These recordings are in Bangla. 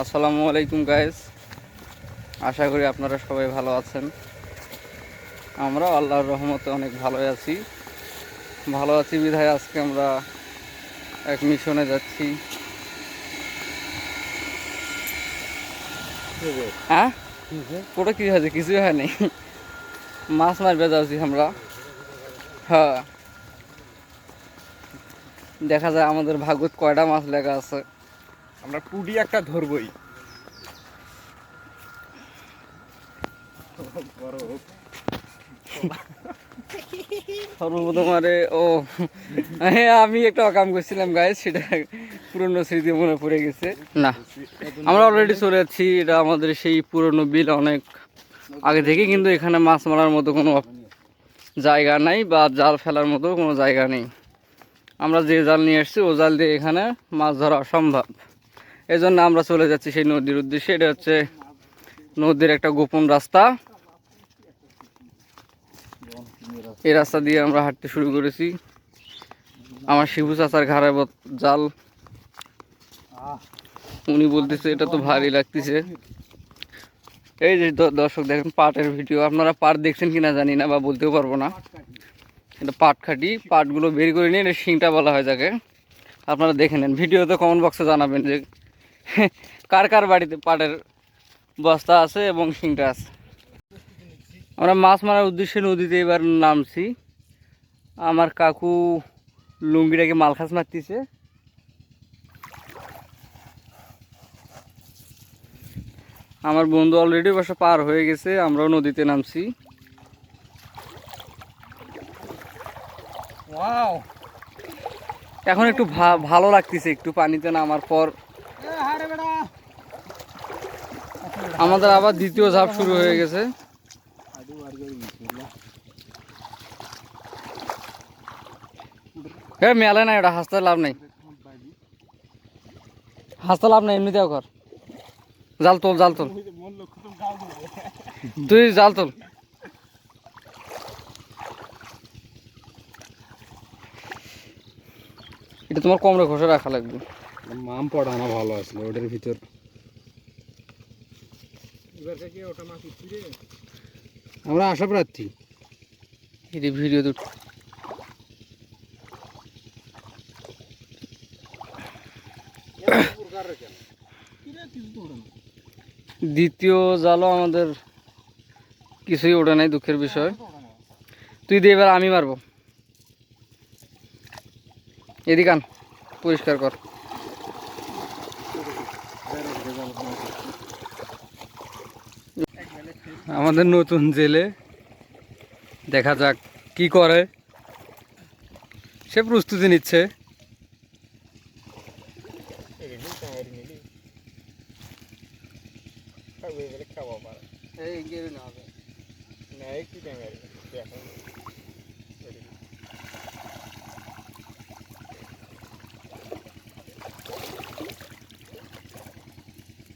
আসসালামু আলাইকুম গাইস আশা করি আপনারা সবাই ভালো আছেন। আমরা আল্লাহর রহমতে অনেক ভালোই আছি। ভালো আছি বিধায় আজকে আমরা এক মিশনে যাচ্ছি। হ্যাঁ? ওটা কি হয়েছে? কিছুই হয়নি। মাছ মারবে যাচ্ছি আমরা। হ্যাঁ। দেখা যায় আমাদের ভাগত কয়টা মাছ লেখা আছে। আমরা পুডি একটা ধরবই। সর্বপ্রথম আরে ও হ্যাঁ আমি একটা কাম করছিলাম গায়ে সেটা পুরনো স্মৃতি মনে পড়ে গেছে। না, আমরা অলরেডি চলে যাচ্ছি, এটা আমাদের সেই পুরনো বিল অনেক আগে থেকে, কিন্তু এখানে মাছ মারার মতো কোনো জায়গা নাই, বা জাল ফেলার মতো কোনো জায়গা নেই। আমরা যে জাল নিয়ে এসেছি, ও জাল দিয়ে এখানে মাছ ধরা অসম্ভব। এই জন্য আমরা চলে যাচ্ছি সেই নদীর উদ্দেশ্যে। এটা হচ্ছে নদীর একটা গোপন রাস্তা। এই রাস্তা দিয়ে আমরা হাঁটতে শুরু করেছি। আমার শিবু চাচার ঘাড়ে জাল। উনি বলতেছে, এটা তো ভারী লাগতেছে। এই যে দর্শক, দেখেন পাটের ভিডিও। আপনারা পাট দেখছেন কিনা জানি না বা বলতেও পারব না। এটা পাট খাটি। পাটগুলো বের করে নিয়ে এটা শিংটা বলা হয় যাকে। আপনারা দেখে নেন। ভিডিওতে কমেন্ট বক্সে জানাবেন যে কার কার বাড়িতে পাটের বস্তা আছে এবং শিংটা আছে? আমরা মাছ মারার উদ্দেশ্যে নদীতে এবার নামছি। আমার কাকু লুঙ্গিটাকে মালখাস মারতেছে। আমার বন্ধু অলরেডি বাসা পার হয়ে গেছে, আমরাও নদীতে নামছি। এখন একটু ভালো লাগতেছে, একটু পানিতে নামার পর হারে বেড়া আমাদের আবার দ্বিতীয় ঝাপ শুরু হয়ে গেছে। হ্যাঁ মেলে না এটা হাসতে লাভ নেই। হাসতে লাভ নেই, এমনিতেও কর। জাল তোল জাল তোল। তুই জাল তোল। এটা তোমার কমরে ঘষে রাখা লাগবে। মাম পড়ানো ভালো আসলো, ওটার ভিতর। আমরা আশা প্রার্থী। এটি ভিডিও তো দ্বিতীয় জালও আমাদের কিছুই ওঠে নাই দুঃখের বিষয়। তুই দিয়ে এবার, আমি মারবো। এদিকে আন, পরিষ্কার কর। আমাদের নতুন জেলে। দেখা যাক কি করে। সে প্রস্তুতি নিচ্ছে।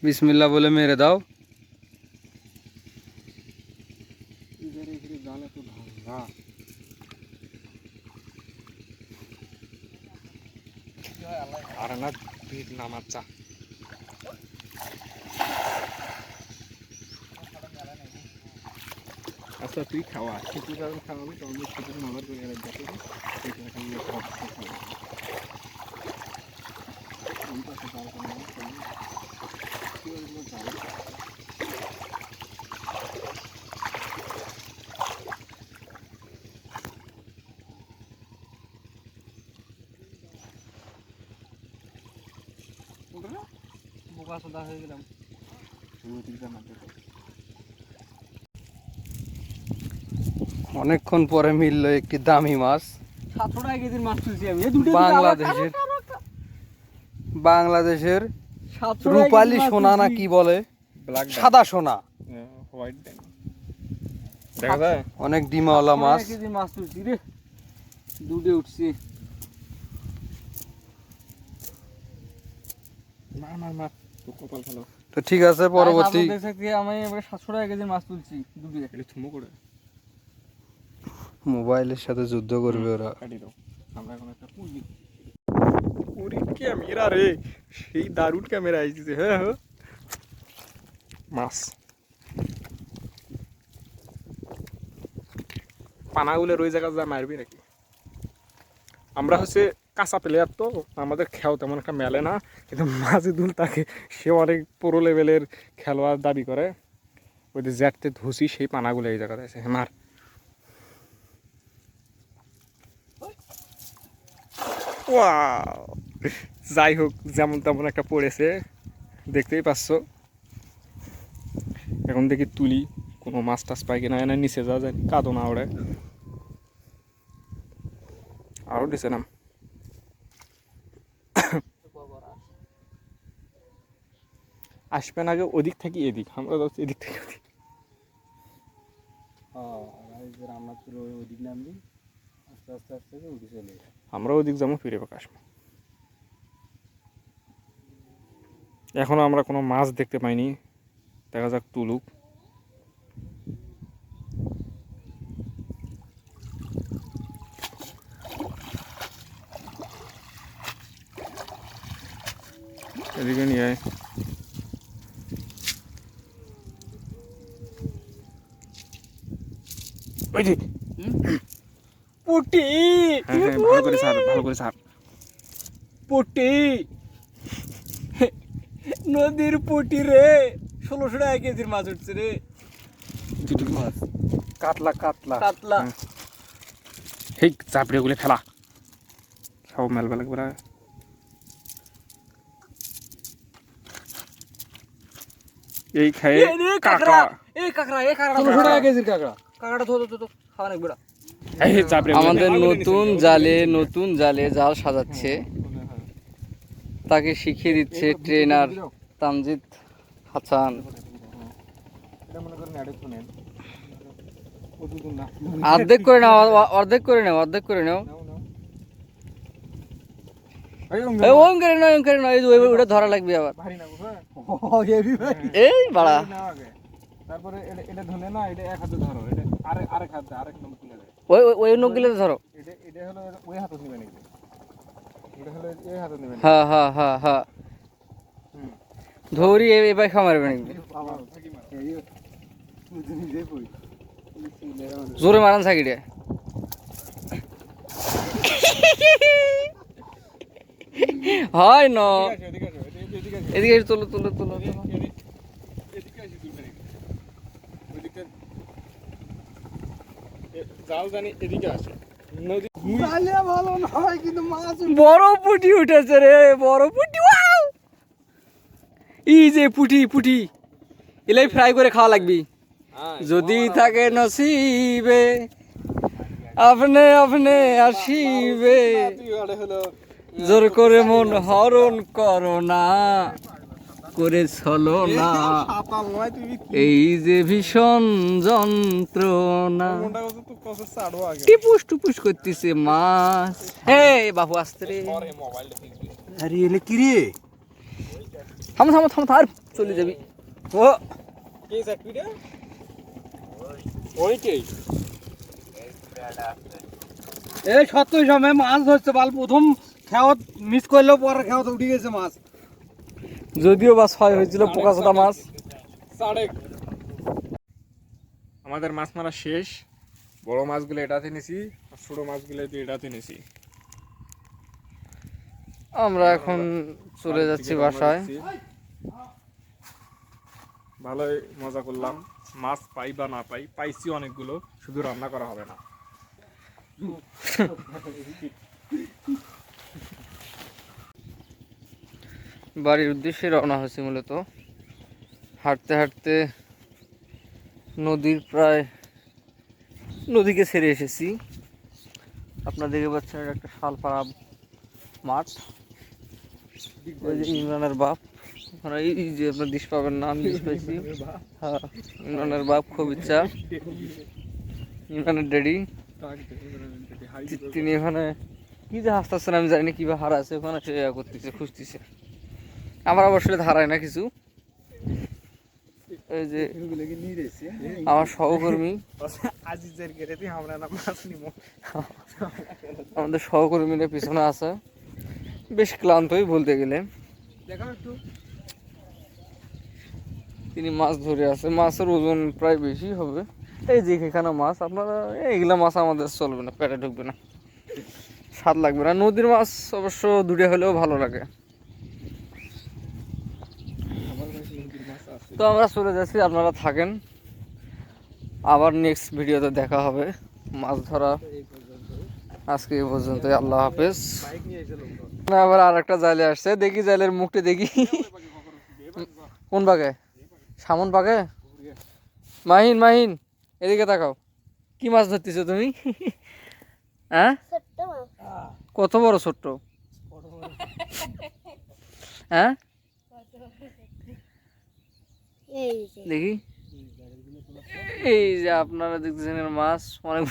বিসমিল্লা বলে মেরে দাও। আচ্ছা তুই খাওয়া। শুধু যখন খাওয়াবি? তখন শুধু নামার করে গেলে দেখে বোকা? সোদা হয়ে গেলাম। অনেকক্ষণ পরে মিললো একটি দামি মাছ। সাতশো টাকা কেজির মাছ তুলছি আমি। বাংলাদেশের বাংলাদেশের রূপালী সোনা না কি বলে? সাদা সোনা। হোয়াইট দেখা যায়? অনেক ডিমাওয়ালা মাছ। মাছ তুলছি রে। দুটে উঠছি। মার মার মার। কপাল ভালো। তো ঠিক আছে পরবর্তী আমি এবারে সাতশো টাকা কেজির মাছ তুলছি দুটো থুমো করে। মোবাইলের সাথে যুদ্ধ করবে ওরা। আমরা এখন একটা পুঁজি। ওরে ক্যামেরা রে সেই দারুণ ক্যামেরা আইছে হ্যাঁ হ্যাঁ। মাছ পানাগুলোর ওই জায়গা যা মারবি নাকি? আমরা হচ্ছে কাঁচা প্লেয়ার তো আমাদের খেয়াও তেমন একটা মেলে না কিন্তু মাজিদুল তাকে সে অনেক পুরো লেভেলের খেলোয়াড় দাবি করে। ওই যে জ্যাটতে ধুসি সেই পানাগুলো এই জায়গাতে আছে মার। যাই হোক, যেমন তেমন একটা পড়েছে, দেখতেই পাচ্ছ। এখন দেখি তুলি, কোনো মাছ টাছ পাই কিনা, এনে নিচে যাওয়া যায়, কাদো না ওড়ে আরও দিছে নাম। আসবেন আগে ওদিক থেকে এদিক, আমরা যাচ্ছি এদিক থেকে ওদিক। রামনাথপুর ওদিক নামবি আমরা ওদিক যাব, ফিরে পাক আসব। এখনও আমরা কোনো মাছ দেখতে পাইনি। দেখা যাক তুলুক। এদিকে নিয়ে আয়। পুটি। হ্যাঁ হ্যাঁ ভালো করে ছাড় ভালো করে ছাড় পুটি। নদীর পুটি রে ষোলোশো টাকা কেজির মাছ উঠছে রে। মাছ? কাতলা কাতলা। কাতলা। হেই চাপড়ে গুলো ফেলা। সব মেলবে লাগবে এই খাই কাকড়া। এই কাকড়া এই কাকড়া। ষোলোশো টাকা কেজির কাকড়া। কাকড়া ধো ধো ধো খাওয়া নাকি বেড়া এই চাপড়ে আমাদের নতুন জালে নতুন জালে জাল সাজাচ্ছে। তাকে শিখিয়ে দিচ্ছে ট্রেনার তামজিদ হাসান অর্ধেক করে নাও অর্ধেক করে নাও অর্ধেক করে নাও। এই ওম করে নাও ওম করে নাও ওটা ধরা লাগবে আবার। এই বাড়া। তারপরে এটা এটা ধরে না এটা এক হাতে ধরো এটা আরেক আরেক হাতে আরেক নম্বর তুলে দেয়। ওই ওই- ওই নকগুলো ধরো। এটা এটা হলো ওই হাতে নেবে নাকি এটা হলো এই হাতে নেবে হ্যাঁ হ্যাঁ হ্যাঁ হ্যাঁ। ধরি এবার খামারবে নাকি জোরে মারান সাকিডে হয় ন। এদিকে তোলো তোলো তোলো। তোলো। জানি এদিকে আসে। নদী ভালো নয় কিন্তু মাছ বড় পুটি উঠেছে রে বড় পুটি ওয়াও! যে পুটি পুটি। এলাই ফ্রাই করে খাওয়া লাগবি। যদি থাকে নসিবে আপনি আপনি আসিবে। জোর করে মন হরণ করো না। করে চলো না সাতাল এই যে ভীষণ যন্ত্রণা। টিপুস টুপুস করতেছে মাছ। হে বাবু আসতে রে। আরে এলে কি রে? থামো থামো থামো থার চলে যাবি। ও। কে চাকরি ওই কে? এই সত্যি সময় মাছ ধরছে বাল। প্রথম খেওয়াত মিস করলেও পরে খেওয়াতে উঠে গেছে মাছ। যদিও বা ছয় হয়েছিল পোকাচোদা মাছ। আমাদের মাছ মারা শেষ। বড় মাছগুলো এটাতে নিছি আর ছোট মাছগুলো এটাতে নিছি। আমরা এখন চলে যাচ্ছি বাসায়। ভালোই মজা করলাম। মাছ পাই বা না পাই পাইছি অনেকগুলো শুধু রান্না করা হবে না। বাড়ির উদ্দেশ্যে রওনা হয়েছি মূলত। হাঁটতে হাঁটতে নদীর প্রায় নদীকে ছেড়ে এসেছি। আপনার দেখে পাচ্ছেন একটা শালপাড়া মাঠ। ওই যে ইমরানের বাপ। ওখানে এই যে আপনার দিশ পাবেন না, আমি দিশ পাইছি। হ্যাঁ ইমরানের বাপ খুব ইচ্ছা ইমরানের ড্যাডি তিনি এখানে কি যে হাসতেছেন আমি জানি না কীভাবে হারা আছে ওখানে সে করতেছে, খুঁজতেছে। আমার অবশ্য হারায় না কিছু। এই যে আমার সহকর্মী। আমাদের সহকর্মীরা পিছনে আছে। বেশ ক্লান্তই বলতে গেলে। একটু। তিনি মাছ ধরে আছে। মাছের ওজন প্রায় বেশি হবে। এই যে এখানে মাছ আপনারা এইগুলা মাছ আমাদের চলবে না পেটে ঢুকবে না। স্বাদ লাগবে না। নদীর মাছ অবশ্য দূরে হলেও ভালো লাগে। তো আমরা চলে যাচ্ছি আপনারা থাকেন। আবার নেক্সট ভিডিওতে দেখা হবে। মাছ ধরা আজকে এই পর্যন্তই আল্লাহ হাফেজ। না, আবার আর একটা জালে আসছে দেখি জালের মুখটা দেখি। কোন বাগে সামন বাগে মাহিন মাহিন এদিকে তাকাও। কি মাছ ধরতেছো তুমি? হ্যাঁ? কত বড় ছোট্ট? হ্যাঁ? দেখি। এই যে আপনারা দেখতেছেন এর মাছ। অনেক